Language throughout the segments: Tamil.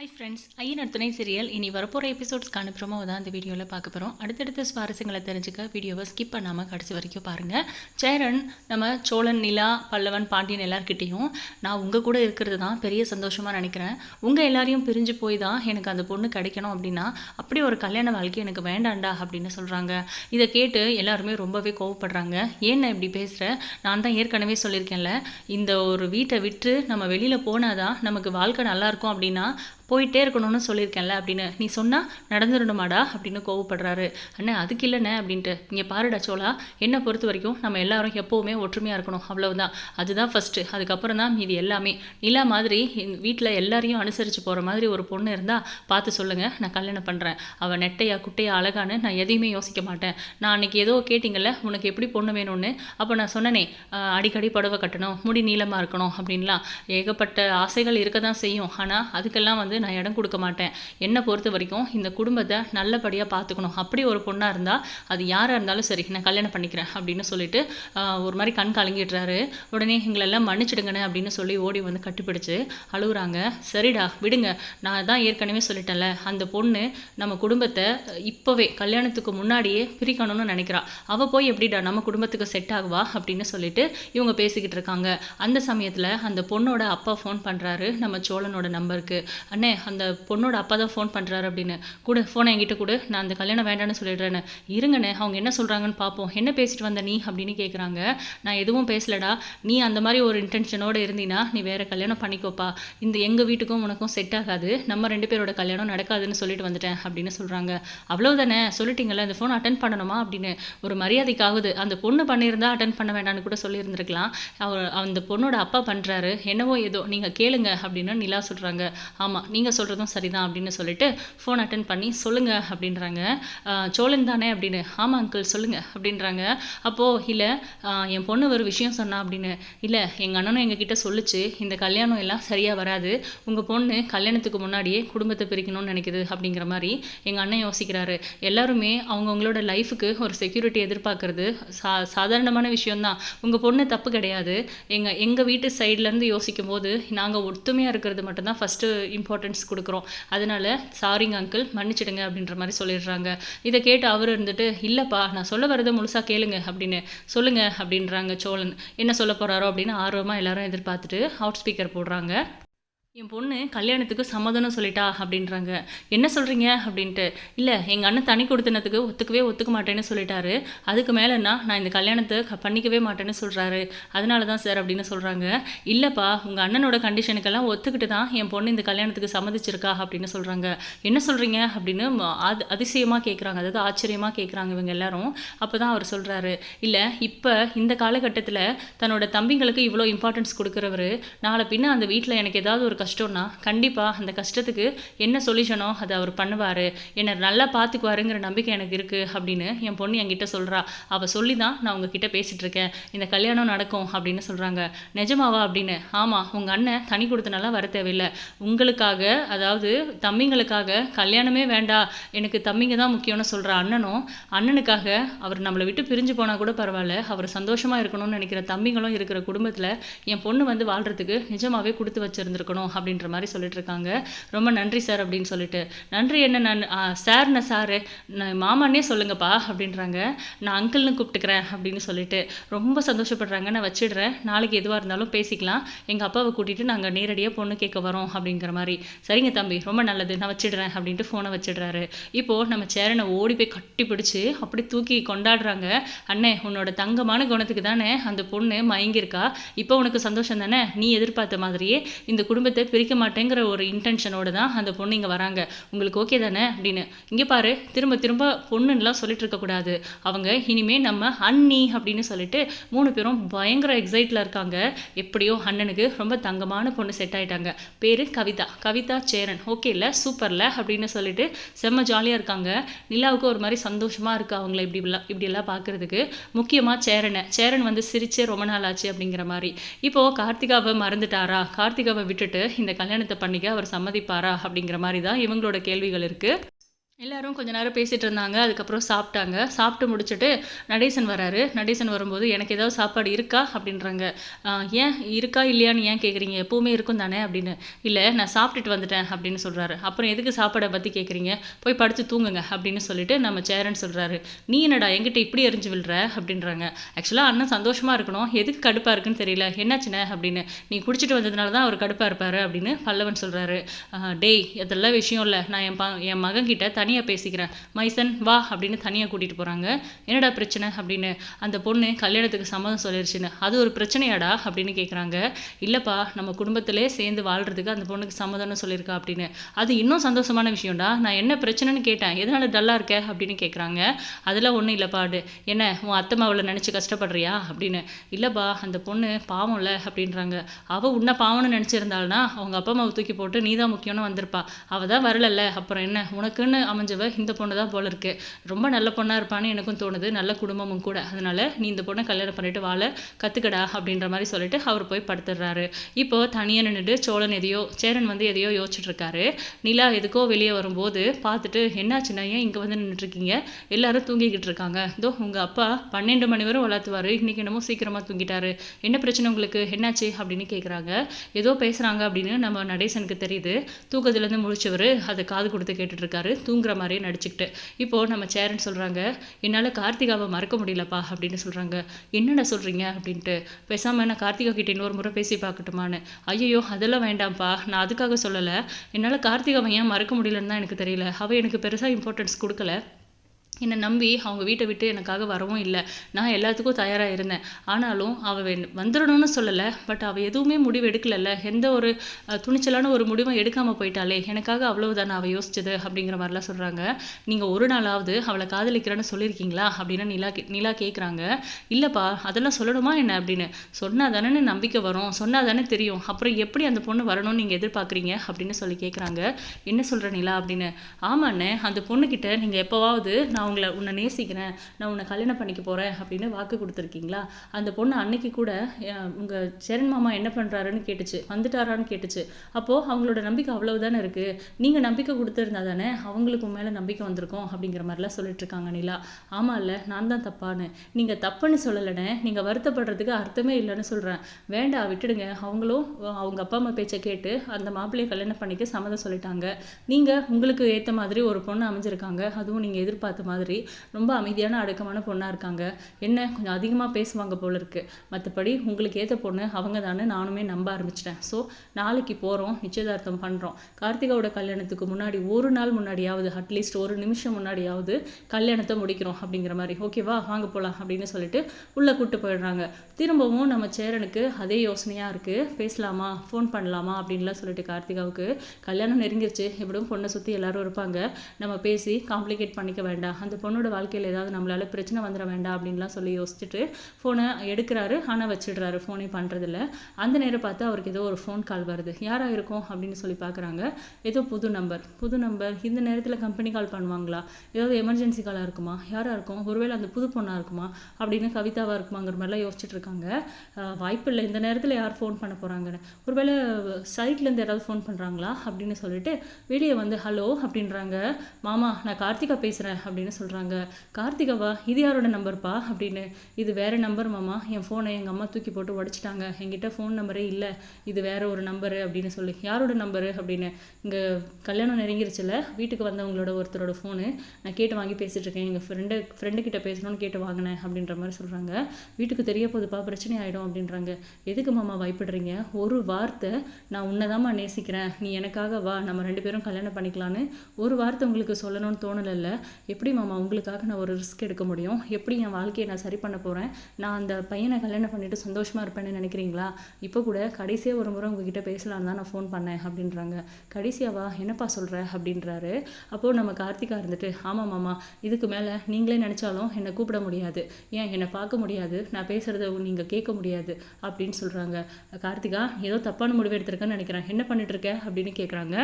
ஹாய் ஃப்ரெண்ட்ஸ் ஐயன் துணை சீரியல் இனி வரப்போகிற எபிசோட்ஸ்க்கான ப்ரோமோ தான் இந்த வீடியோவில் பார்க்க போகிறோம் அடுத்தடுத்த சுவாரஸ்யங்களை தெரிஞ்சுக்க வீடியோவை ஸ்கிப் பண்ணாமல் கடைசி வரைக்கும் பாருங்கள் சேரன் நம்ம சோழன் நிலா பல்லவன் பாண்டியன் எல்லார்கிட்டேயும் நான் உங்கள் கூட இருக்கிறது தான் பெரிய சந்தோஷமாக நினைக்கிறேன். உங்கள் எல்லாரையும் பிரிஞ்சு போய் தான் எனக்கு அந்த பொண்ணு கிடைக்கணும் அப்படின்னா அப்படி ஒரு கல்யாண வாழ்க்கை எனக்கு வேண்டாண்டா அப்படின்னு சொல்கிறாங்க இதை கேட்டு எல்லாருமே ரொம்பவே கோவப்படுறாங்க. ஏன் நான் இப்படி பேசுகிறேன் நான் தான் ஏற்கனவே சொல்லியிருக்கேன்ல இந்த ஒரு வீட்டை விட்டு நம்ம வெளியில் போனாதான் நமக்கு வாழ்க்கை நல்லாயிருக்கும் அப்படின்னா போயிட்டே இருக்கணும்னு சொல்லியிருக்கேன்ல அப்படின்னு. நீ சொன்னால் நடந்துடணுமாடா அப்படின்னு கோவப்படுறாரு. அண்ணே அதுக்கு இல்லைண்ணே அப்படின்ட்டு. இங்கே பாருடா சோலா என்னை பொறுத்த வரைக்கும் நம்ம எல்லாரும் எப்போவுமே ஒற்றுமையாக இருக்கணும். அவ்வளவுதான். அதுதான் ஃபஸ்ட்டு அதுக்கப்புறம் தான் மீதி எல்லாமே. நிலா மாதிரி வீட்டில் எல்லாரையும் அனுசரித்து போகிற மாதிரி ஒரு பொண்ணு இருந்தால் பார்த்து சொல்லுங்கள் நான் கல்யாணம் பண்ணுறேன் அவள் நெட்டையா குட்டையா அழகான்னு நான் எதையுமே யோசிக்க மாட்டேன். நான் அன்றைக்கி ஏதோ கேட்டிங்கல்ல உனக்கு எப்படி பொண்ணு வேணும்னு? அப்போ நான் சொன்னனே அடிக்கடி புடவை கட்டணும் முடி நீளமாக இருக்கணும் அப்படின்லாம். ஏகப்பட்ட ஆசைகள் இருக்க தான் செய்யும். ஆனால் அதுக்கெல்லாம் வந்து நான் இடம் கொடுக்க மாட்டேன். என்னை பொறுத்த வரைக்கும் இந்த குடும்பத்தை நல்லபடியாக பார்த்துக்கணும். அப்படி ஒரு பொண்ணாக இருந்தால் அது யாராக இருந்தாலும் சரி நான் கல்யாணம் பண்ணிக்கிறேன் அப்படின்னு சொல்லிட்டு ஒரு மாதிரி கண் கலங்கிடுறாரு. உடனே எங்களெல்லாம் மன்னிச்சிடுங்கண்ணே அப்படின்னு சொல்லி ஓடி வந்து கட்டிப்பிடிச்சு அழுகுறாங்க. சரிடா விடுங்க. நான் தான் ஏற்கனவே சொல்லிட்டேன்ல. அந்த பொண்ணு நம்ம குடும்பத்தை இப்போவே கல்யாணத்துக்கு முன்னாடியே பிரிக்கணும்னு நினைக்கிறா. அவள் போய் எப்படிடா நம்ம குடும்பத்துக்கு செட் ஆகுவா? அப்படின்னு சொல்லிட்டு இவங்க பேசிக்கிட்டு இருக்காங்க. அந்த சமயத்தில் அந்த பொண்ணோட அப்பா ஃபோன் பண்ணுறாரு நம்ம சோழனோட நம்பருக்கு. அண்ணே அந்த பொண்ணோட அப்பா தான் ஃபோன் பண்ணுறாரு அப்படின்னு. கூட ஃபோனை என்கிட்ட கொடு நான் அந்த கல்யாணம் வேண்டாம்னு சொல்லிடுறேன்னு. இருங்கண்ணே அவங்க என்ன சொல்கிறாங்கன்னு பார்ப்போம் என்ன பேசிட்டு வந்த நீ அப்படின்னு கேட்குறாங்க நான் எதுவும் பேசலடா. நீ அந்த மாதிரி ஒரு இன்டென்ஷனோடு இருந்தீன்னா நீ வேறு கல்யாணம் பண்ணிக்கோப்பா. இந்த எங்கள் வீட்டுக்கும் உனக்கும் செட் ஆகாது. நம்ம ரெண்டு பேரோட கல்யாணம் நடக்காதுன்னு சொல்லிட்டு வந்துட்டேன் அப்படின்னு சொல்கிறாங்க அவ்வளோதானே சொல்லிட்டீங்களே இந்த ஃபோன் அட்டன் பண்ணணுமா அப்படின்னு. ஒரு மரியாதைக்காகுது. அந்த பொண்ணு பண்ணியிருந்தா அட்டன் பண்ண வேண்டாம்னு கூட சொல்லியிருந்திருக்கலாம். அவர் அந்த பொண்ணோட அப்பா பண்ணுறாரு என்னவோ ஏதோ. நீங்கள் கேளுங்க அப்படின்னு நிலா சொல்கிறாங்க ஆமாம் நீங்கள் சொல்கிறதும் சரிதான் அப்படின்னு சொல்லிட்டு ஃபோன் அட்டன் பண்ணி சொல்லுங்கள் அப்படின்றாங்க. சோழன் தானே அப்படின்னு. ஆமாம் அங்கிள் சொல்லுங்கள் அப்படின்றாங்க. அப்போது இல்லை என் பொண்ணு ஒரு விஷயம் சொன்னா அப்படின்னு. இல்லை எங்கள் அண்ணனும் எங்ககிட்ட சொல்லுச்சு. இந்த கல்யாணம் எல்லாம் சரியாக வராது. உங்கள் பொண்ணு கல்யாணத்துக்கு முன்னாடியே குடும்பத்தை பிரிக்கணும்னு நினைக்குது அப்படிங்கிற மாதிரி எங்கள் அண்ணன் யோசிக்கிறாரு. எல்லாருமே அவங்கவுங்களோட லைஃபுக்கு ஒரு செக்யூரிட்டி எதிர்பார்க்கறது சா சாதாரணமான விஷயம்தான். உங்கள் பொண்ணு தப்பு கிடையாது. எங்கள் எங்கள் வீட்டு சைட்லேருந்து யோசிக்கும் போது நாங்கள் ஒத்துமையாக இருக்கிறது மட்டும்தான் ஃபஸ்ட்டு இம்பார்ட்டன்ஸ் கொடுக்குறோம். அதனால சாரிங்க அங்கிள் மன்னிச்சிடுங்க அப்படின்ற மாதிரி சொல்லிடுறாங்க. இதை கேட்டு அவர் இருந்துட்டு இல்லைப்பா நான் சொல்ல வரதை முழுசாக கேளுங்க அப்படின்னு சொல்லுங்க அப்படின்றாங்க சோழன். என்ன சொல்ல போகிறாரோ அப்படின்னு ஆர்வமாக எல்லாரும் எதிர்பார்த்துட்டு அவுட் ஸ்பீக்கர் போடுறாங்க. என் பொண்ணு கல்யாணத்துக்கு சம்மதனம் சொல்லிட்டா அப்படின்றாங்க. என்ன சொல்கிறீங்க அப்படின்ட்டு. இல்லை எங்கள் அண்ணன் தனி கொடுத்தனத்துக்கு ஒத்துக்கவே ஒத்துக்க மாட்டேன்னு சொல்லிட்டாரு. அதுக்கு மேலேன்னா நான் இந்த கல்யாணத்தை க- பண்ணிக்கவே மாட்டேன்னு சொல்கிறாரு அதனால தான் சார் அப்படின்னு சொல்கிறாங்க இல்லைப்பா உங்கள் அண்ணனோட கண்டிஷனுக்கெல்லாம் ஒத்துக்கிட்டு தான் என் பொண்ணு இந்த கல்யாணத்துக்கு சம்மதிச்சிருக்கா அப்படின்னு சொல்கிறாங்க என்ன சொல்கிறீங்க அப்படின்னு ம- அது அதிசயமாக கேட்குறாங்க அதாவது ஆச்சரியமாக கேட்குறாங்க இவங்க எல்லாரும். அப்போ தான் அவர் சொல்கிறாரு இல்லை இப்போ இந்த காலகட்டத்தில் தன்னோட தம்பிங்களுக்கு இவ்வளோ இம்பார்ட்டன்ஸ் கொடுக்குறவர். நாளை பின்ன அந்த வீட்டில் எனக்கு ஏதாவது ஒரு கஷ்டம்னா கண்டிப்பாக அந்த கஷ்டத்துக்கு என்ன சொல்யூஷனோ அதை அவர் பண்ணுவார். என்னை நல்லா பார்த்துக்குவாருங்கிற நம்பிக்கை எனக்கு இருக்குது அப்படின்னு என் பொண்ணு என்கிட்ட சொல்கிறா அவள் சொல்லி தான் நான் உங்ககிட்ட பேசிகிட்ருக்கேன் இந்த கல்யாணம் நடக்கும் அப்படின்னு சொல்கிறாங்க நிஜமாவா அப்படின்னு? ஆமாம் உங்கள் அண்ணன் தனி கொடுத்தனால வர தேவையில்லை. உங்களுக்காக அதாவது தம்பிங்களுக்காக கல்யாணமே வேண்டாம். எனக்கு தம்பிங்க தான் முக்கியம்னு சொல்கிற அண்ணனும் அண்ணனுக்காக அவர் நம்மளை விட்டு பிரிஞ்சு போனால் கூட பரவாயில்ல. அவர் சந்தோஷமாக இருக்கணும்னு நினைக்கிற தம்பிங்களும் இருக்கிற குடும்பத்தில் என் பொண்ணு வந்து வாழ்கிறதுக்கு நிஜமாகவே கொடுத்து வச்சுருந்துருக்கணும். அப்படின்ற மாதிரி சொல்லிட்டு இருக்காங்க ரொம்ப நன்றி சார் அப்படின்னு சொல்லிட்டு. நன்றி என்ன நான் சார்ண்ண சாரு நான் மாமானே சொல்லுங்கப்பா அப்படின்றாங்க. நான் அங்கிள்னு கூப்பிட்டுக்கிறேன் அப்படின்னு சொல்லிட்டு. ரொம்ப சந்தோஷப்படுறாங்க. நான் வச்சிடுறேன். நாளைக்கு எதுவாக இருந்தாலும் பேசிக்கலாம். எங்கள் அப்பாவை கூட்டிகிட்டு நாங்கள் நேரடியாக பொண்ணு கேட்க வரோம் அப்படிங்கிற மாதிரி. சரிங்க தம்பி ரொம்ப நல்லது. நான் வச்சிடுறேன் அப்படின்ட்டு ஃபோனை வச்சிடுறாரு. இப்போது நம்ம சேரனை ஓடி போய் கட்டி பிடிச்சி அப்படி தூக்கி கொண்டாடுறாங்க. அண்ணே உன்னோட தங்கமான குணத்துக்கு தானே அந்த பொண்ணு மயங்கியிருக்கா. இப்போ உனக்கு சந்தோஷம் தானே? நீ எதிர்பார்த்த மாதிரியே இந்த குடும்பத்தை பிரிக்க மாட்டேங்கிற ஒரு இன்டென்ஷனோடு தான் அந்த பொண்ணு இங்கே வராங்க. உங்களுக்கு ஓகே தானே? அப்படின்னு. இங்கே பாரு திரும்ப திரும்ப பொண்ணுன்னெலாம் சொல்லிட்டு இருக்கக்கூடாது அவங்க இனிமேல் நம்ம அண்ணி அப்படின்னு சொல்லிட்டு மூணு பேரும் பயங்கர எக்ஸைட்டில் இருக்காங்க. எப்படியோ அண்ணனுக்கு ரொம்ப தங்கமான பொண்ணு செட் ஆகிட்டாங்க பேர் கவிதா. கவிதா சேரன். ஓகே இல்லை சூப்பரில் அப்படின்னு சொல்லிட்டு செம்ம ஜாலியாக இருக்காங்க. நிலாவுக்கு ஒரு மாதிரி சந்தோஷமாக இருக்குது அவங்கள இப்படி இப்படிலாம் இப்படியெல்லாம் பார்க்கறதுக்கு முக்கியமாக சேரனை. சேரன் வந்து சிரிச்சே ரொம்ப நாள் ஆச்சு அப்படிங்கிற மாதிரி. இப்போது கார்த்திகாவை மறந்துட்டாரா? கார்த்திகாவை விட்டுட்டு இந்த கல்யாணத்தை பண்ணிக்க அவர் சம்மதிப்பாரா அப்படிங்கிற மாதிரி தான் இவங்களோட கேள்விகள் இருக்குது எல்லாரும் கொஞ்ச நேரம் பேசிகிட்டு இருந்தாங்க. அதுக்கப்புறம் சாப்பிட்டாங்க. சாப்பிட்டு முடிச்சுட்டு நடேசன் வராரு. நடேசன் வரும்போது எனக்கு ஏதாவது சாப்பாடு இருக்கா? அப்படின்றாங்க. ஏன்? இருக்கா இல்லையான்னு ஏன் கேட்குறீங்க எப்போவுமே இருக்கும் தானே அப்படின்னு. இல்லை நான் சாப்பிட்டுட்டு வந்துட்டேன் அப்படின்னு சொல்கிறாரு அப்புறம் எதுக்கு சாப்பாடை பற்றி கேட்குறீங்க போய் படுத்து தூங்குங்க அப்படின்னு சொல்லிட்டு நம்ம சேரன் சொல்கிறாரு நீ என்னடா எங்கிட்ட இப்படி எரிஞ்சு விழுற? அப்படின்றாங்க. ஆக்சுவலாக அண்ணன் சந்தோஷமாக இருக்கணும். எதுக்கு கடுப்பாக இருக்குன்னு தெரியல. என்னாச்சுண்ணே அப்படின்னு. நீ குடிச்சிட்டு வந்ததுனால தான் அவர் கடுப்பாக இருப்பார் அப்படின்னு பல்லவன் சொல்கிறாரு டேய் அதெல்லாம் விஷயம் இல்லை. நான் என் ப என் மகன்கிட்ட தனி தனியாக பேசிக்கிறேன். மைசன் வா அப்படின்னு தனியாக கூட்டிகிட்டு போகிறாங்க என்னடா பிரச்சனை அப்படின்னு அந்த பொண்ணு கல்யாணத்துக்கு சம்மதம் சொல்லிருச்சுன்னு. அது ஒரு பிரச்சனையாடா அப்படின்னு கேட்குறாங்க இல்லைப்பா நம்ம குடும்பத்திலே சேர்ந்து வாழ்கிறதுக்கு அந்த பொண்ணுக்கு சம்மதம்னு சொல்லியிருக்கா அப்படின்னு. அது இன்னும் சந்தோஷமான விஷயம்டா. நான் என்ன பிரச்சனைன்னு கேட்டேன். எதனால் டல்லாக இருக்க அப்படின்னு கேட்குறாங்க அதெல்லாம் ஒன்றும் இல்லைப்பா அது என்ன உன் அத்தை மாவில் நினச்சி கஷ்டப்படுறியா அப்படின்னு. இல்லைப்பா அந்த பொண்ணு பாவம்ல அப்படின்றாங்க. அவள் உன்னை பாவம்னு நினச்சிருந்தாள்னா அவங்க அப்பா அம்மாவை தூக்கி போட்டு நீ தான் முக்கியம்னு வந்திருப்பா. அவள் தான் வரலல்ல அப்புறம் என்ன உனக்குன்னு அமைஞ்சவ இந்த பொண்ணு தான் போல இருக்கு. ரொம்ப நல்ல பொண்ணாக இருப்பான்னு எனக்கும் தோணுது. நல்ல குடும்பமும் கூட. அதனால நீ இந்த பொண்ணை கல்யாணம் பண்ணிட்டு வாழ கற்றுக்கடா அப்படின்ற மாதிரி சொல்லிட்டு அவர் போய் படுத்துடுறாரு இப்போ தனியாக நின்றுட்டு சோழன் எதையோ சேரன் வந்து எதையோ யோசிச்சுட்டு இருக்காரு நிலா எதுக்கோ வெளியே வரும்போது பார்த்துட்டு என்னாச்சுன்னா ஏன் இங்கே வந்து நின்றுட்டுருக்கீங்க எல்லாரும் தூங்கிக்கிட்டு இருக்காங்க இதோ உங்கள் அப்பா பன்னெண்டு மணி வரை வளர்த்துவார் இன்றைக்கி என்னமோ சீக்கிரமாக தூங்கிட்டாரு. என்ன பிரச்சனை உங்களுக்கு? என்னாச்சு? அப்படின்னு கேட்குறாங்க ஏதோ பேசுகிறாங்க அப்படின்னு நம்ம நடேசனுக்கு தெரியுது. தூக்கத்துலேருந்து முழிச்சவர் அதை காது கொடுத்து கேட்டுட்ருக்காரு. தூங்குற தூங்குற மாதிரியே நடிச்சுக்கிட்டு. இப்போது நம்ம சேரன் சொல்கிறாங்க என்னால் கார்த்திகாவை மறக்க முடியலப்பா அப்படின்னு சொல்கிறாங்க என்னென்ன சொல்கிறீங்க அப்படின்ட்டு. பேசாமல் நான் கார்த்திகா கிட்ட இன்னொரு முறை பேசி பார்க்கட்டுமான்னு. ஐயோ அதெல்லாம் வேண்டாம்ப்பா. நான் அதுக்காக சொல்லலை. என்னால் கார்த்திகாவை ஏன் மறக்க முடியலன்னு தான் எனக்கு தெரியல. அவள் எனக்கு பெருசாக இம்பார்ட்டன்ஸ் கொடுக்கல. என்னை நம்பி அவங்க வீட்டை விட்டு எனக்காக வரவும் இல்லை. நான் எல்லாத்துக்கும் தயாராக இருந்தேன். ஆனாலும் அவள் வந்துடணும்னு சொல்லலை. பட் அவள் எதுவுமே முடிவு எடுக்கலல்ல. எந்த ஒரு துணிச்சலான ஒரு முடிவும் எடுக்காமல் போயிட்டாலே எனக்காக அவ்வளவுதான் அவள் யோசிச்சது அப்படிங்கிற மாதிரிலாம் சொல்கிறாங்க நீங்கள் ஒரு நாளாவது அவளை காதலிக்கிறேன்னு சொல்லியிருக்கீங்களா அப்படின்னு நிலா நிலா கேட்குறாங்க இல்லைப்பா அதெல்லாம் சொல்லணுமா என்ன அப்படின்னு. சொன்னால் தானே நம்பிக்கை வரும். சொன்னால் தானே தெரியும். அப்புறம் எப்படி அந்த பொண்ணு வரணும்னு நீங்கள் எதிர்பார்க்குறீங்க அப்படின்னு சொல்லி கேட்குறாங்க என்ன சொல்கிற நிலா அப்படின்னு. ஆமாண்ணே அந்த பொண்ணுக்கிட்ட நீங்கள் எப்போவாவது நான் உங்களை உன்னை நேசிக்கிறேன் நான் உன்னை கல்யாணம் பண்ணிக்க போகிறேன் அப்படின்னு வாக்கு கொடுத்துருக்கீங்களா? அந்த பொண்ணு அன்னைக்கு கூட உங்கள் சரண் மாமா என்ன பண்ணுறாருன்னு கேட்டுச்சு வந்துட்டாரான்னு கேட்டுச்சு. அப்போது அவங்களோட நம்பிக்கை அவ்வளவுதானே இருக்குது நீங்கள் நம்பிக்கை கொடுத்துருந்தா தானே அவங்களுக்கு மேலே நம்பிக்கை வந்திருக்கும் அப்படிங்கிற மாதிரிலாம் சொல்லிட்டு இருக்காங்க நிலா. ஆமாம் இல்லை நான் தான் தப்பான்னு. நீங்கள் தப்புன்னு சொல்லலைனே நீங்கள் வருத்தப்படுறதுக்கு அர்த்தமே இல்லைன்னு சொல்கிறேன் வேண்டாம் விட்டுடுங்க. அவங்களும் அவங்க அப்பா அம்மா பேச்சை கேட்டு அந்த மாப்பிள்ளையை கல்யாணம் பண்ணிக்க சம்மதம் சொல்லிட்டாங்க. நீங்கள் உங்களுக்கு ஏற்ற மாதிரி ஒரு பொண்ணு அமைஞ்சிருக்காங்க. அதுவும் நீங்கள் எதிர்பார்த்த மாதிரி மாதிரி ரொம்ப அமைதியான அடக்கமான பொண்ணாக இருக்காங்க. என்ன? கொஞ்சம் அதிகமாக பேசுவாங்க போல இருக்குது மற்றபடி உங்களுக்கு ஏற்ற பொண்ணு அவங்க தானே நானுமே நம்ப ஆரம்பிச்சிட்டேன். ஸோ நாளைக்கு போகிறோம் நிச்சயதார்த்தம் பண்ணுறோம் கார்த்திகாவோட கல்யாணத்துக்கு முன்னாடி ஒரு நாள் முன்னாடியாவது அட்லீஸ்ட் ஒரு நிமிஷம் முன்னாடியாவது கல்யாணத்தை முடிக்கிறோம் அப்படிங்கிற மாதிரி. ஓகேவா வாங்க போகலாம் அப்படின்னு சொல்லிட்டு உள்ளே கூப்பிட்டு போயிடுறாங்க. திரும்பவும் நம்ம சேரனுக்கு அதே யோசனையாக இருக்குது பேசலாமா? ஃபோன் பண்ணலாமா? அப்படின்லாம் சொல்லிட்டு கார்த்திகாவுக்கு கல்யாணம் நெருங்கிருச்சு. எப்படியும் பொண்ணை சுற்றி எல்லாரும் இருப்பாங்க. நம்ம பேசி காம்ப்ளிகேட் பண்ணிக்க வேண்டாம். அந்த பொண்ணோட வாழ்க்கையில் ஏதாவது நம்மளால் பிரச்சனை வந்துட வேண்டாம் அப்படின்லாம் சொல்லி யோசிச்சுட்டு ஃபோனை எடுக்கிறாரு. ஆனால் வச்சிடுறாரு. ஃபோனே பண்ணுறதில்ல அந்த நேரம் பார்த்து அவருக்கு ஏதோ ஒரு ஃபோன் கால் வருது. யாராக இருக்கும்? அப்படின்னு சொல்லி பார்க்குறாங்க. ஏதோ புது நம்பர் புது நம்பர் இந்த நேரத்தில் கம்பெனி கால் பண்ணுவாங்களா? ஏதாவது எமர்ஜென்சி காலாக இருக்குமா? யாராக இருக்கும்? ஒருவேளை அந்த புது பொண்ணாக இருக்குமா? அப்படின்னு கவிதாவாக இருக்குமாங்கிற மாதிரிலாம் யோசிச்சுட்டு இருக்காங்க வாய்ப்பு இல்லை இந்த நேரத்தில் யார் ஃபோன் பண்ண போகிறாங்கன்னு ஒருவேளை சைட்லேருந்து யாராவது ஃபோன் பண்ணுறாங்களா அப்படின்னு சொல்லிட்டு வெளியே வந்து ஹலோ அப்படின்றாங்க. மாமா நான் கார்த்திகா பேசுகிறேன் அப்படின்னு சொல்கிறாங்க கார்த்திகாவா இது யாரோட நம்பர்ப்பா அப்படின்னு. இது வேறு நம்பர் மாமா. என் ஃபோனை எங்கள் அம்மா தூக்கி போட்டு உடச்சிட்டாங்க. என்கிட்ட ஃபோன் நம்பரே இல்லை. இது வேற ஒரு நம்பரு அப்படின்னு சொல்லி. யாரோட நம்பரு அப்படின்னு. இங்கே கல்யாணம் நெருங்கிருச்சுல. வீட்டுக்கு வந்தவங்களோட ஒருத்தரோட ஃபோனு நான் கேட்டு வாங்கி பேசிகிட்டு இருக்கேன். எங்கள் ஃப்ரெண்டு ஃப்ரெண்டு கிட்ட பேசணும்னு கேட்டு வாங்கினேன் அப்படின்ற மாதிரி சொல்கிறாங்க வீட்டுக்கு தெரிய போதுப்பா பிரச்சனை ஆகிடும் அப்படின்றாங்க. எதுக்கு மாமா பயப்படுறீங்க? ஒரு வார்த்தை நான் உன்னைதாம்மா நேசிக்கிறேன். நீ எனக்காக வா. நம்ம ரெண்டு பேரும் கல்யாணம் பண்ணிக்கலான்னு ஒரு வார்த்தை உங்களுக்கு சொல்லணும்னு தோணலைல்ல. எப்படி மாமா உங்களுக்காக நான் ஒரு ரிஸ்க் எடுக்க முடியும். எப்படி என் வாழ்க்கையை நான் சரி பண்ண போகிறேன் நான் அந்த பையனை கல்யாணம் பண்ணிவிட்டு சந்தோஷமாக இருப்பேன்னு நினைக்கிறீங்களா? இப்போ கூட கடைசியாக ஒரு முறை உங்ககிட்ட பேசலான்னு தான் நான் ஃபோன் பண்ணேன் அப்படின்றாங்க. கடைசியாவா என்னப்பா சொல்கிற அப்படின்றாரு. அப்போது நம்ம கார்த்திகா இருந்துட்டு ஆமாம் மாமா இதுக்கு மேலே நீங்களே நினச்சாலும் என்னை கூப்பிட முடியாது. ஏன் என்னை பார்க்க முடியாது? நான் பேசுகிறத நீங்கள் கேட்க முடியாது. அப்படின்னு சொல்கிறாங்க கார்த்திகா ஏதோ தப்பான முடிவு எடுத்திருக்கேன்னு நினைக்கிறேன். என்ன பண்ணிட்டு இருக்க? அப்படின்னு கேட்குறாங்க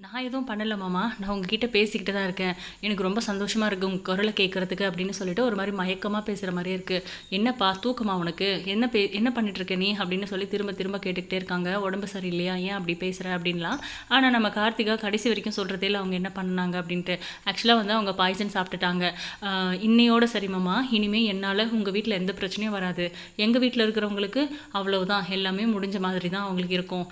நான் எதுவும் பண்ணலை மாமா. நான் உங்ககிட்ட பேசிக்கிட்டு தான் இருக்கேன். எனக்கு ரொம்ப சந்தோஷமாக இருக்குது உங்கள் குரலை கேட்குறதுக்கு அப்படின்னு சொல்லிட்டு ஒரு மாதிரி மயக்கமாக பேசுகிற மாதிரியே இருக்குது என்னப்பா தூக்கமா உனக்கு? என்ன பே என்ன பண்ணிட்டுருக்க நீ? அப்படின்னு சொல்லி திரும்ப திரும்ப கேட்டுக்கிட்டே இருக்காங்க. உடம்பு சரியில்லையா? ஏன் அப்படி பேசுகிற அப்படின்லாம். ஆனால் நம்ம கார்த்திகா கடைசி வரைக்கும் சொல்கிறதே இல்லை அவங்க என்ன பண்ணாங்க அப்படின்ட்டு. ஆக்சுவலாக வந்து அவங்க பாய்சன் சாப்பிட்டுட்டாங்க. இன்னையோட சரி மாமா. இனிமேல் என்னால் உங்கள் வீட்டில் எந்த பிரச்சனையும் வராது. எங்கள் வீட்டில் இருக்கிறவங்களுக்கு அவ்வளவுதான். எல்லாமே முடிஞ்ச மாதிரி தான் அவங்களுக்கு இருக்கும்.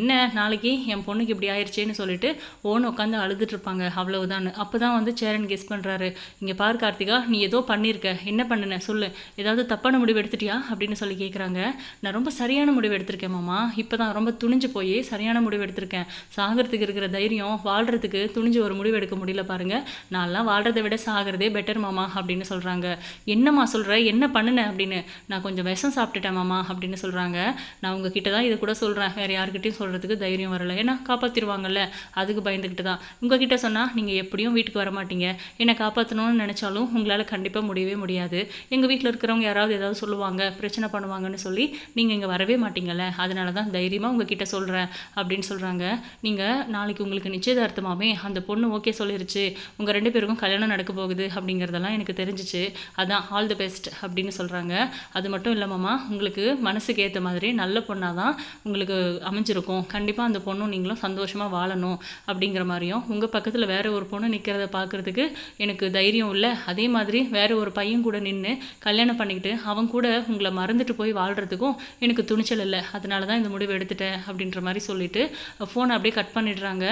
என்ன? நாளைக்கு என் பொண்ணுக்கு இப்படி ஆயிடுச்சேன்னு சொல்லிட்டு ஓன் உட்காந்து அழுதுட்டு இருப்பாங்க அவ்வளவுதான் அப்போ தான் வந்து சேரன் கெஸ் பண்ணுறாரு இங்கே பார் கார்த்திகா நீ ஏதோ பண்ணியிருக்க என்ன பண்ணுன? சொல்லு. ஏதாவது தப்பான முடிவு எடுத்துட்டியா? அப்படின்னு சொல்லி கேட்குறாங்க நான் ரொம்ப சரியான முடிவு எடுத்திருக்கேன் மாமா. இப்போ தான் ரொம்ப துணிஞ்சு போய் சரியான முடிவு எடுத்திருக்கேன். சாகிறதுக்கு இருக்கிற தைரியம் வாழ்கிறதுக்கு துணிஞ்சு ஒரு முடிவு எடுக்க முடியல பாருங்க. நான்லாம் வாழ்கிறத விட சாகிறதே பெட்டர் மாமா அப்படின்னு சொல்கிறாங்க என்னம்மா சொல்கிற என்ன பண்ணுன? அப்படின்னு. நான் கொஞ்சம் விஷம் சாப்பிட்டுட்டேன் மாமா அப்படின்னு சொல்கிறாங்க நான் உங்ககிட்ட தான் இது கூட சொல்கிறேன் வேறு யாருக்கிட்டையும் சொல்கிறதுக்கு தைரியம் வரல. ஏன்னா காப்பாற்றிடுவாங்கல்ல அதுக்கு பயந்துக்கிட்டு தான். உங்ககிட்ட சொன்னால் நீங்கள் எப்படியும் வீட்டுக்கு வர மாட்டீங்க. என்னை காப்பாற்றணும்னு நினச்சாலும் உங்களால் கண்டிப்பாக முடியவே முடியாது. எங்கள் வீட்டில் இருக்கிறவங்க யாராவது ஏதாவது சொல்லுவாங்க பிரச்சனை பண்ணுவாங்கன்னு சொல்லி நீங்கள் இங்கே வரவே மாட்டீங்கல்ல. அதனால தான் தைரியமாக உங்ககிட்ட சொல்கிறேன் அப்படின்னு சொல்கிறாங்க நீங்கள் நாளைக்கு உங்களுக்கு நிச்சயதார்த்தமாகவே அந்த பொண்ணு ஓகே சொல்லிருச்சு. உங்கள் ரெண்டு பேருக்கும் கல்யாணம் நடக்க போகுது அப்படிங்கிறதெல்லாம் எனக்கு தெரிஞ்சிச்சு. அதான் ஆல் தி பெஸ்ட் அப்படின்னு சொல்கிறாங்க அது மட்டும் இல்லாமம்மா உங்களுக்கு மனசுக்கு ஏற்ற மாதிரி நல்ல பொண்ணாக தான் உங்களுக்கு அமைஞ்சிருக்கும். கண்டிப்பாக அந்த பொண்ணும் நீங்களும் சந்தோஷமாக வாழணும் அப்படிங்கிற மாதிரியும் உங்கள் பக்கத்தில் வேறு ஒரு பொண்ணு நிற்கிறத பார்க்குறதுக்கு எனக்கு தைரியம் இல்லை. அதே மாதிரி வேறு ஒரு பையன் கூட நின்று கல்யாணம் பண்ணிக்கிட்டு அவன் கூட உங்களை மறந்துட்டு போய் வாழ்கிறதுக்கும் எனக்கு துணிச்சல் இல்லை. அதனால தான் இந்த முடிவு எடுத்துட்டேன் அப்படின்ற மாதிரி சொல்லிட்டு ஃபோனை அப்படியே கட் பண்ணிடுறாங்க.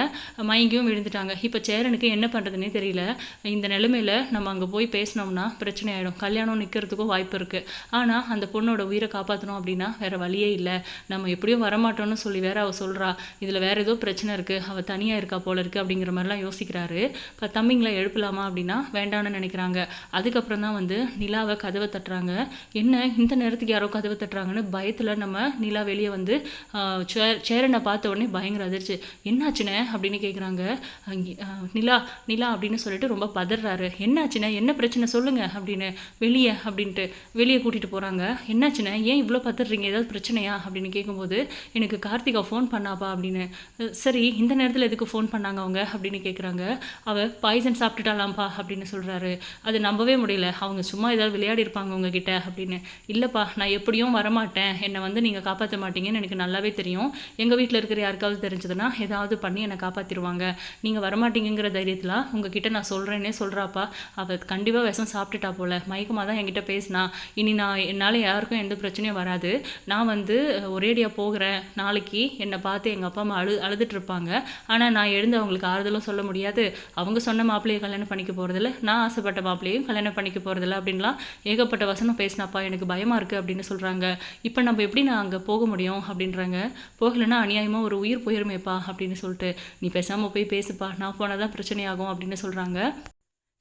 மயங்கியும் விழுந்துட்டாங்க. இப்போ சேரனுக்கு என்ன பண்ணுறதுனே தெரியல. இந்த நிலமையில் நம்ம அங்கே போய் பேசினோம்னா பிரச்சனை ஆகிடும் கல்யாணம் நிற்கிறதுக்கும் வாய்ப்பு இருக்குது ஆனால் அந்த பொண்ணோட உயிரை காப்பாற்றணும் அப்படின்னா வேறு வழியே இல்லை. நம்ம எப்படியும் வரமாட்டோம்னு சொல்லி வேற அவள் சொல்கிறா இதில் வேறு ஏதோ பிரச்சனை இருக்குது அவள் தனியாக இருக்கா போல இருக்குது அப்படிங்கிற மாதிரிலாம் யோசிக்கிறாரு. இப்போ தம்பிங்களை எழுப்பலாமா அப்படின்னா வேண்டான்னு நினைக்கிறாங்க. அதுக்கப்புறம் தான் வந்து நிலாவை கதவை தட்டுறாங்க. என்ன இந்த நேரத்துக்கு யாரோ கதவை தட்டுறாங்கன்னு பயத்தில் நம்ம நிலா வெளியே வந்து சேர் சேரனை பார்த்த உடனே பயங்கர அதிர்ச்சி. என்னாச்சுண்ணே? அப்படின்னு கேட்குறாங்க நிலா நிலா அப்படின்னு சொல்லிட்டு ரொம்ப பதறாரு. என்னாச்சுண்ணே? என்ன பிரச்சனை? சொல்லுங்க அப்படின்னு. வெளியே அப்படின்ட்டு வெளியே கூட்டிகிட்டு போகிறாங்க என்னாச்சுண்ணே? ஏன் இவ்வளோ பதறீங்க? ஏதாவது பிரச்சனையா? அப்படின்னு கேட்கும்போது எனக்கு கார்த்திகா ஃபோன் பண்ணாப்பா அப்படின்னு. சரி இந்த நேரத்தில் எதுக்கு ஃபோன் பண்ணாங்க அவங்க அப்படின்னு கேட்குறாங்க அவள் பாய்சன் சாப்பிட்டுட்டாலாம்ப்பா அப்படின்னு சொல்கிறாரு அது நம்பவே முடியல. அவங்க சும்மா ஏதாவது விளையாடி இருப்பாங்க உங்ககிட்ட அப்படின்னு. இல்லைப்பா நான் எப்படியும் வரமாட்டேன். என்னை வந்து நீங்கள் காப்பாற்ற மாட்டீங்கன்னு எனக்கு நல்லாவே தெரியும். எங்கள் வீட்டில் இருக்கிற யாருக்காவது தெரிஞ்சதுன்னா ஏதாவது பண்ணி என்னை காப்பாற்றிடுவாங்க நீங்கள் வரமாட்டீங்கிற தைரியத்தில் உங்ககிட்ட நான் சொல்கிறேன்னே சொல்கிறாப்பா அவள் கண்டிப்பாக விஷம் சாப்பிட்டுட்டா போல. மயக்கமாக தான் என்கிட்ட பேசினா. இனி நான் என்னால் யாருக்கும் எந்த பிரச்சனையும் வராது. நான் வந்து ஒரேடியாக போகிறேன். நாளைக்கு என்னை பார்த்து எங்கள் அப்பா அம்மா அழு அழுதுட்டு இருப்பாங்க. ஆனால் நான் எழுந்து அவங்களுக்கு ஆறுதலும் சொல்ல முடியாது. அவங்க சொன்ன மாப்பிள்ளையை கல்யாணம் பண்ணிக்க போகிறதில்ல நான் ஆசைப்பட்ட மாப்பிள்ளையும் கல்யாணம் பண்ணிக்க போகிறதில்ல அப்படின்லாம் ஏகப்பட்ட வசனம் பேசினாப்பா எனக்கு பயமாக இருக்குது அப்படின்னு சொல்கிறாங்க இப்போ நம்ம எப்படி நான் அங்கே போக முடியும் அப்படின்றாங்க. போகலைன்னா அநியாயமாக ஒரு உயிர் போயிருமேப்பா அப்படின்னு சொல்லிட்டு. நீ பேசாமல் போய் பேசுப்பா. நான் போனால் தான் பிரச்சனையாகும் அப்படின்னு சொல்கிறாங்க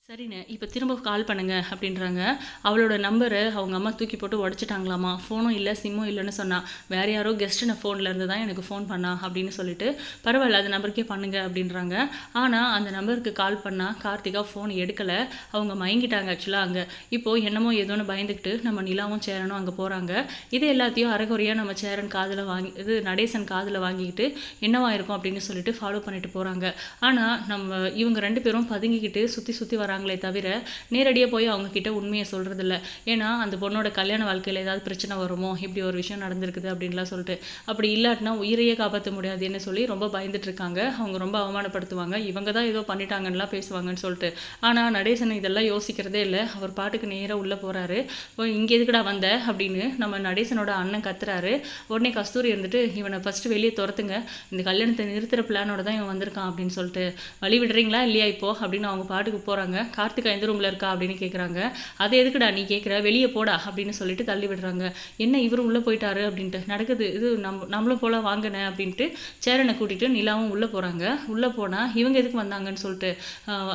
சரிண்ணே இப்போ திரும்ப கால் பண்ணுங்க அப்படின்றாங்க. அவளோட நம்பரை அவங்க அம்மா தூக்கி போட்டு உடச்சிட்டாங்களாமா? ஃபோனும் இல்லை சிம்மும் இல்லைன்னு சொன்னா வேற யாரோ கெஸ்ட்டு ஃபோனில் இருந்து தான் எனக்கு ஃபோன் பண்ணா அப்படின்னு சொல்லிட்டு பரவாயில்ல அந்த நம்பருக்கே பண்ணுங்க அப்படின்றாங்க. ஆனால் அந்த நம்பருக்கு கால் பண்ணால் கார்த்திகா ஃபோன் எடுக்கலை. அவங்க மயங்கிட்டாங்க ஆக்சுவலாக அங்கே. இப்போது என்னமோ ஏதோன்னு பயந்துக்கிட்டு நம்ம நிலாவும் சேரனும் அங்கே போகிறாங்க இது எல்லாத்தையும் அரைகுறையாக நம்ம சேரன் காதில் வாங்கி இது நடேசன் காதில் வாங்கிக்கிட்டு என்னவா இருக்கும் அப்படின்னு சொல்லிட்டு ஃபாலோ பண்ணிட்டு போகிறாங்க ஆனால் நம்ம இவங்க ரெண்டு பேரும் பதுங்கிக்கிட்டு சுற்றி சுற்றி வராங்களே தவிர நேரடியாக போய் அவங்கக்கிட்ட உண்மையை சொல்கிறதில்ல ஏன்னா அந்த பொண்ணோட கல்யாண வாழ்க்கையில் ஏதாவது பிரச்சனை வருமோ? இப்படி ஒரு விஷயம் நடந்திருக்குது அப்படின்லாம் சொல்லிட்டு. அப்படி இல்லாட்டினா உயிரையே காப்பாற்ற முடியாதுன்னு சொல்லி ரொம்ப பயந்துட்டுருக்காங்க அவங்க ரொம்ப அவமானப்படுத்துவாங்க. இவங்க தான் ஏதோ பண்ணிட்டாங்கன்னா பேசுவாங்கன்னு சொல்லிட்டு. ஆனால் நடேசன் இதெல்லாம் யோசிக்கிறதே இல்லை. அவர் பாட்டுக்கு நேராக உள்ளே போகிறாரு இங்கே எதுக்குடா வந்த? அப்படின்னு நம்ம நடேசனோட அண்ணன் கத்துறாரு. உடனே கஸ்தூரி இருந்துட்டு இவனை ஃபஸ்ட்டு வெளியே துரத்துங்க. இந்த கல்யாணத்தை நிறுத்துகிற பிளானோட தான் இவன் வந்திருக்கான் அப்படின்னு சொல்லிட்டு. வழி விடுறீங்களா? இல்லையா இப்போ? அப்படின்னு அவங்க பாட்டுக்கு போகிறாங்க கார்த்திகா எந்த ரூமில் இருக்கா அப்படின்னு கேட்குறாங்க அது எதுக்குடா நீ கேட்குற வெளியே போடா அப்படின்னு சொல்லிட்டு தள்ளி விடுறாங்க. என்ன இவர் உள்ளே போயிட்டாரு அப்படின்ட்டு. நடக்குது. இது நம்ம நம்மளும் போல வாங்கினேன் அப்படின்ட்டு சேரனை கூட்டிகிட்டு நிலாவும் உள்ளே போகிறாங்க உள்ளே போனால் இவங்க எதுக்கு வந்தாங்கன்னு சொல்லிட்டு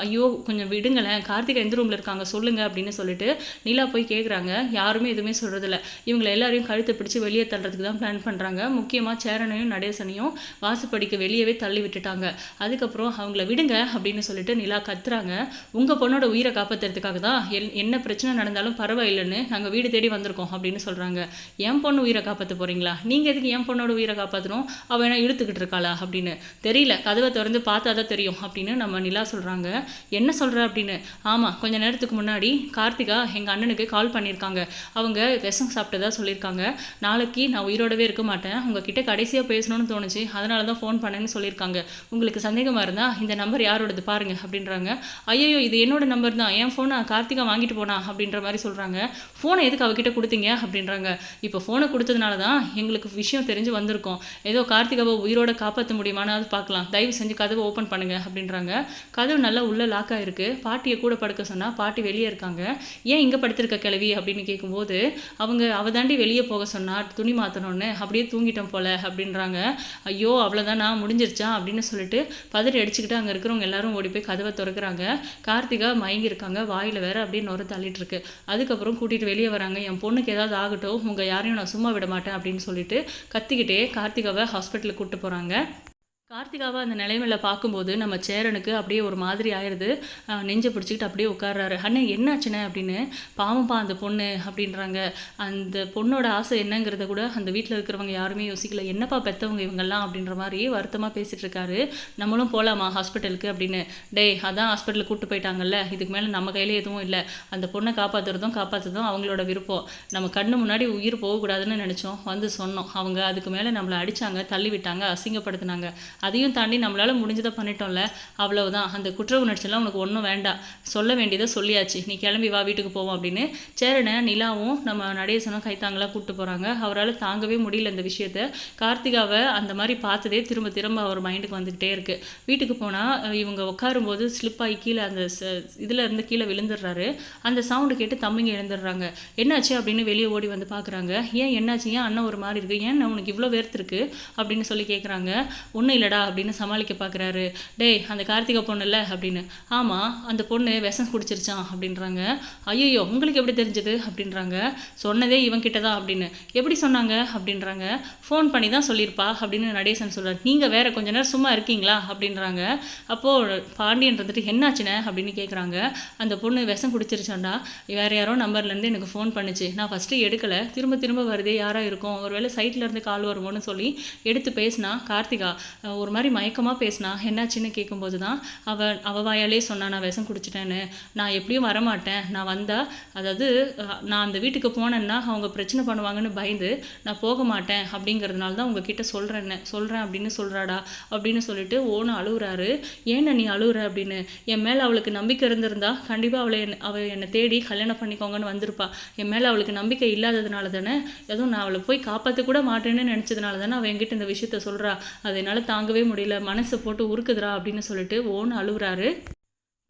ஐயோ கொஞ்சம் விடுங்களேன். கார்த்திகா எந்த ரூமில் இருக்காங்க? சொல்லுங்க அப்படின்னு சொல்லிட்டு நிலா போய் கேட்குறாங்க யாருமே எதுவுமே சொல்கிறதில்ல இவங்களை எல்லாரையும் கழுத்தை பிடிச்சி வெளியே தள்ளுறதுக்கு தான் பிளான் பண்ணுறாங்க முக்கியமாக சேரனையும் நடேசனையும் வாசுப்படிக்கு வெளியவே தள்ளி விட்டுட்டாங்க. அதுக்கப்புறம் அவங்கள விடுங்க அப்படின்னு சொல்லிட்டு நிலா கத்துறாங்க. உங்கள் உங்கள் பொண்ணோட உயிரை காப்பாற்றுறதுக்காக தான் என் என்ன பிரச்சனை நடந்தாலும் பரவாயில்லைன்னு நாங்கள் வீடு தேடி வந்திருக்கோம் அப்படின்னு சொல்கிறாங்க என் பொண்ணு உயிரை காப்பாற்ற போகிறீங்களா நீங்கள் எதுக்கு என் பொண்ணோட உயிரை காப்பாற்றணும் அவள் என்ன இழுத்துக்கிட்டு இருக்காளா அப்படின்னு. தெரியல கதவை திறந்து பார்த்தா தான் தெரியும் அப்படின்னு நம்ம நிலா சொல்கிறாங்க என்ன சொல்கிற அப்படின்னு? ஆமாம் கொஞ்ச நேரத்துக்கு முன்னாடி கார்த்திகா எங்கள் அண்ணனுக்கு கால் பண்ணியிருக்காங்க. அவங்க விஷம் சாப்பிட்டதா சொல்லியிருக்காங்க. நாளைக்கு நான் உயிரோடவே இருக்க மாட்டேன். உங்ககிட்ட கடைசியாக பேசணும்னு தோணுச்சு. அதனால தான் ஃபோன் பண்ணேன்னு சொல்லியிருக்காங்க. உங்களுக்கு சந்தேகமாக இருந்தால் இந்த நம்பர் யாரோடது பாருங்கள் அப்படின்றாங்க. ஐயோ இது என்னோட நம்பர் தான். என் ஃபோனை கார்த்திகா வாங்கிட்டு போனா அப்படின்ற மாதிரி சொல்கிறாங்க ஃபோனை எதுக்கு அவகிட்ட கொடுத்தீங்க அப்படின்றாங்க. இப்போ ஃபோனை கொடுத்ததுனால தான் எங்களுக்கு விஷயம் தெரிஞ்சு வந்திருக்கோம். ஏதோ கார்த்திகாவை உயிரோட காப்பாற்ற முடியுமானாவது பார்க்கலாம். தயவு செஞ்சு கதவை ஓப்பன் பண்ணுங்க அப்படின்றாங்க. கதவு நல்லா உள்ள லாக் ஆகிருக்கு பாட்டியை கூட படுக்க சொன்னால் பாட்டி வெளியே இருக்காங்க. ஏன் இங்கே படுத்திருக்க கிளவி அப்படின்னு கேட்கும்போது அவங்க அவ தாண்டி வெளியே போக சொன்னா துணி மாற்றணும்னு அப்படியே தூங்கிட்டோம் போல அப்படின்றாங்க. ஐயோ அவ்வளோதான் நான் முடிஞ்சிருச்சா? அப்படின்னு சொல்லிட்டு பதறி அடிச்சுக்கிட்டு அங்கே இருக்கிறவங்க எல்லாரும் ஓடி போய் கதவை திறக்கிறாங்க. கார்த்திக் மயங்கி இருக்காங்க வாயில் வேற அப்படியே ஒரு தள்ளிட்டு இருக்கு. அதுக்கப்புறம் கூட்டிட்டு வெளியே வராங்க. என் பொண்ணுக்கு ஏதாவது ஆகட்டும். உங்க யாரையும் நான் சும்மா விட மாட்டேன் அப்படின்னு சொல்லிட்டு கத்திக்கிட்டே கார்த்திகாவை ஹாஸ்பிட்டலுக்கு கூப்பிட்டு போறாங்க. கார்த்திகாவை அந்த நிலைமையில பார்க்கும்போது நம்ம சேரனுக்கு அப்படியே ஒரு மாதிரி ஆயிடுது நெஞ்சை பிடிச்சிக்கிட்டு அப்படியே உட்கார்றாரு. அண்ணே என்னாச்சுண்ணே? அப்படின்னு பாவம்பா அந்த பொண்ணு அப்படின்றாங்க. அந்த பொண்ணோட ஆசை என்னங்கிறத கூட அந்த வீட்டில் இருக்கிறவங்க யாருமே யோசிக்கல. என்னப்பா பெற்றவங்க இவங்கெல்லாம்? அப்படின்ற மாதிரி வருத்தமாக பேசிகிட்டு இருக்காரு. நம்மளும் போகலாமா ஹாஸ்பிட்டலுக்கு? அப்படின்னு டேய் அதான் ஹாஸ்பிட்டலுக்கு கூப்பிட்டு போயிட்டாங்கல்ல. இதுக்கு மேலே நம்ம கையில எதுவும் இல்லை. அந்த பொண்ணை காப்பாற்றுறதும் காப்பாற்றுறதும் அவங்களோட விருப்பம். நம்ம கண்ணு முன்னாடி உயிர் போகக்கூடாதுன்னு நினச்சோம். வந்து சொன்னோம். அவங்க அதுக்கு மேலே நம்மளை அடிச்சாங்க தள்ளி விட்டாங்க அசிங்கப்படுத்தினாங்க. அதையும் தாண்டி நம்மளால் முடிஞ்சதை பண்ணிட்டோம்ல அவ்வளவுதான். அந்த குற்ற உணர்ச்சியெல்லாம் உனக்கு ஒன்றும் வேண்டாம் சொல்ல வேண்டியதை சொல்லியாச்சு. நீ கிளம்பி வா வீட்டுக்கு போவோம் அப்படின்னு சேரனை நிலாவும் நம்ம நடேசனும் கைத்தாங்களாக கூப்பிட்டு போகிறாங்க அவரால் தாங்கவே முடியல இந்த விஷயத்த. கார்த்திகாவை அந்த மாதிரி பார்த்ததே திரும்ப திரும்ப அவர் மைண்டுக்கு வந்துக்கிட்டே இருக்கு. வீட்டுக்கு போனால் இவங்க உட்காரும்போது ஸ்லிப் ஆகி கீழே அந்த ச- இருந்து கீழே விழுந்துடுறாரு. அந்த சவுண்டு கேட்டு தம்பிங்க எழுந்துடுறாங்க. என்னாச்சு அப்படின்னு வெளியே ஓடி வந்து பார்க்குறாங்க. ஏன் என்னாச்சு? ஏன் அண்ணன் ஒரு மாதிரி இருக்குது ஏன் உனக்கு இவ்வளோ வேர்த்திருக்கு அப்படின்னு சொல்லி கேட்குறாங்க ஒன்றும் இல்லை இல்லைடா அப்படின்னு சமாளிக்க பார்க்குறாரு டேய் அந்த கார்த்திகா பொண்ணு இல்லை அப்படின்னு. ஆமாம் அந்த பொண்ணு விஷம் குடிச்சிருச்சான் அப்படின்றாங்க. ஐயோ உங்களுக்கு எப்படி தெரிஞ்சது? அப்படின்றாங்க. சொன்னதே இவன் கிட்ட தான் அப்படின்னு. எப்படி சொன்னாங்க? அப்படின்றாங்க. ஃபோன் பண்ணி தான் சொல்லியிருப்பா அப்படின்னு நடேசன் சொல்கிறார் நீங்கள் வேற கொஞ்ச நேரம் சும்மா இருக்கீங்களா? அப்படின்றாங்க. அப்போது பாண்டியன் இருந்துட்டு என்னாச்சுனே? அப்படின்னு கேட்குறாங்க அந்த பொண்ணு விஷம் குடிச்சிருச்சாண்டா. வேற யாரோ நம்பர்லேருந்து எனக்கு ஃபோன் பண்ணுச்சு. நான் ஃபஸ்ட்டு எடுக்கலை. திரும்ப திரும்ப வருதே யாரா இருக்கும்? ஒருவேளை சைட்லேருந்து கால் வருமோன்னு சொல்லி எடுத்து பேசினா கார்த்திகா ஒரு மாதிரி மயக்கமாக பேசினா என்னாச்சுன்னு கேட்கும்போது தான் அவள் அவ வாயாலே சொன்னா நான் விஷம் குடிச்சிட்டேன்னு. நான் எப்படியும் வரமாட்டேன். நான் வந்தால் அதாவது நான் அந்த வீட்டுக்கு போனேன்னா அவங்க பிரச்சனை பண்ணுவாங்கன்னு பயந்து நான் போக மாட்டேன் அப்படிங்கிறதுனால தான் உங்ககிட்ட சொல்கிறேன்னு சொல்கிறேன் அப்படின்னு சொல்கிறாடா அப்படின்னு சொல்லிட்டு ஓன அழுகுறாரு ஏன்னா நீ அழுகுற அப்படின்னு. என் மேலே அவளுக்கு நம்பிக்கை இருந்திருந்தா கண்டிப்பாக அவளை என் அவள் என்னை தேடி கல்யாணம் பண்ணிக்கோங்கன்னு வந்திருப்பா. என் மேலே அவளுக்கு நம்பிக்கை இல்லாததுனால தானே எதுவும் நான் அவளை போய் காப்பாற்ற கூட மாட்டேன்னு நினச்சதுனால தானே அவள் என்கிட்ட இந்த விஷயத்த சொல்கிறா அதனால் தாங்க தாங்கவே முடியல. மனசை போட்டு உருக்குதுரா அப்படின்னு சொல்லிட்டு ஓன் அழுகுறாரு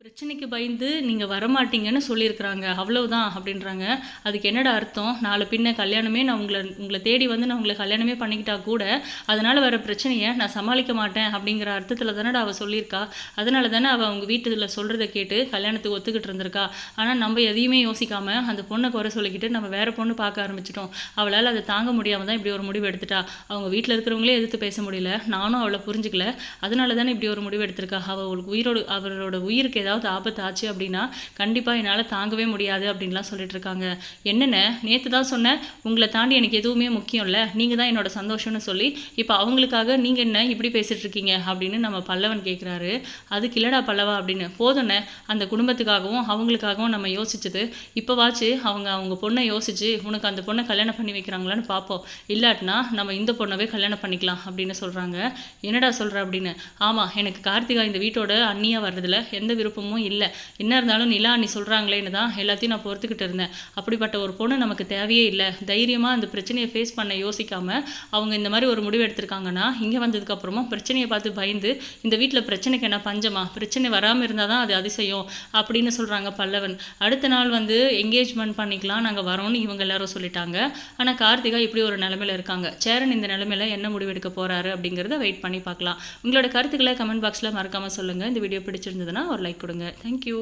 பிரச்சனைக்கு பயந்து நீங்கள் வரமாட்டீங்கன்னு சொல்லியிருக்கிறாங்க. அவ்வளவுதான் அப்படின்றாங்க. அதுக்கு என்னடா அர்த்தம்? நாளை பின்ன கல்யாணமே நான் உங்களை உங்களை தேடி வந்து நான் உங்களை கல்யாணமே பண்ணிக்கிட்டா கூட அதனால் வர பிரச்சனையை நான் சமாளிக்க மாட்டேன் அப்படிங்கிற அர்த்தத்தில் தானடா அவள் சொல்லியிருக்கா? அதனால தானே அவள் அவங்க வீட்டில் சொல்கிறத கேட்டு கல்யாணத்துக்கு ஒத்துக்கிட்டு இருந்திருக்கா? ஆனால் நம்ம எதையுமே யோசிக்காமல் அந்த பொண்ணை குறை சொல்லிக்கிட்டு நம்ம வேற பொண்ணு பார்க்க ஆரம்பிச்சிட்டோம். அவளால் அதை தாங்க முடியாமல் தான் இப்படி ஒரு முடிவு எடுத்துட்டா. அவங்க வீட்டில் இருக்கிறவங்களே எதிர்த்து பேச முடியல. நானும் அவளை புரிஞ்சுக்கல. அதனால தானே இப்படி ஒரு முடிவு எடுத்திருக்கா? அவளுக்கு உயிரோடு அவரோட உயிருக்கு ஏதாவது ஆபத்து ஆச்சு அப்படின்னா கண்டிப்பாக என்னால் தாங்கவே முடியாது அப்படின்லாம் சொல்லிட்டு இருக்காங்க என்னென்ன? நேற்று தான் சொன்னேன் உங்களை தாண்டி எனக்கு எதுவுமே முக்கியம் இல்லை நீங்கள் தான் என்னோட சந்தோஷம்னு சொல்லி இப்போ அவங்களுக்காக நீங்கள் என்ன இப்படி பேசிட்டு இருக்கீங்க அப்படின்னு நம்ம பல்லவன் கேட்குறாரு அதுக்கு இல்லடா பல்லவா அப்படின்னு. போதும்ண்ணே அந்த குடும்பத்துக்காகவும் அவங்களுக்காகவும் நம்ம யோசிச்சது. இப்போவாச்சு அவங்க அவங்க பொண்ணை யோசிச்சு உனக்கு அந்த பொண்ணை கல்யாணம் பண்ணி வைக்கிறாங்களான்னு பார்ப்போம் இல்லாட்டினா நம்ம இந்த பொண்ணவே கல்யாணம் பண்ணிக்கலாம் அப்படின்னு சொல்கிறாங்க என்னடா சொல்கிற அப்படின்னு? ஆமாம் எனக்கு கார்த்திகா இந்த வீட்டோட அண்ணியாக வர்றதுல எந்த விருப்பம் விருப்பமும் இல்லை. என்ன இருந்தாலும் நிலா நீ சொல்கிறாங்களேன்னு தான் எல்லாத்தையும் நான் பொறுத்துக்கிட்டு இருந்தேன். அப்படிப்பட்ட ஒரு பொண்ணு நமக்கு தேவையே இல்லை. தைரியமாக அந்த பிரச்சனையை ஃபேஸ் பண்ண யோசிக்காமல் அவங்க இந்த மாதிரி ஒரு முடிவு எடுத்திருக்காங்கன்னா இங்கே வந்ததுக்கப்புறமா பிரச்சனையை பார்த்து பயந்து இந்த வீட்டில் பிரச்சனைக்கு என்ன பஞ்சமா? பிரச்சனை வராமல் இருந்தால் தான் அது அதிசயம் அப்படின்னு சொல்கிறாங்க பல்லவன். அடுத்த நாள் வந்து என்கேஜ்மெண்ட் பண்ணிக்கலாம் நாங்கள் வரோம்னு இவங்க எல்லாரும் சொல்லிட்டாங்க. ஆனால் கார்த்திகா இப்படி ஒரு நிலமையில இருக்காங்க. சேரன் இந்த நிலமையில என்ன முடிவெடுக்க போகிறாரு அப்படிங்கிறத வெயிட் பண்ணி பார்க்கலாம். உங்களோட கருத்துக்களை கமெண்ட் பாக்ஸில் மறக்காமல் சொல்லுங்கள் இந்த வீடியோ பிடிச்சிருந்ததுன்னா ஒரு லைக் கொடுங்க தேங்க்யூ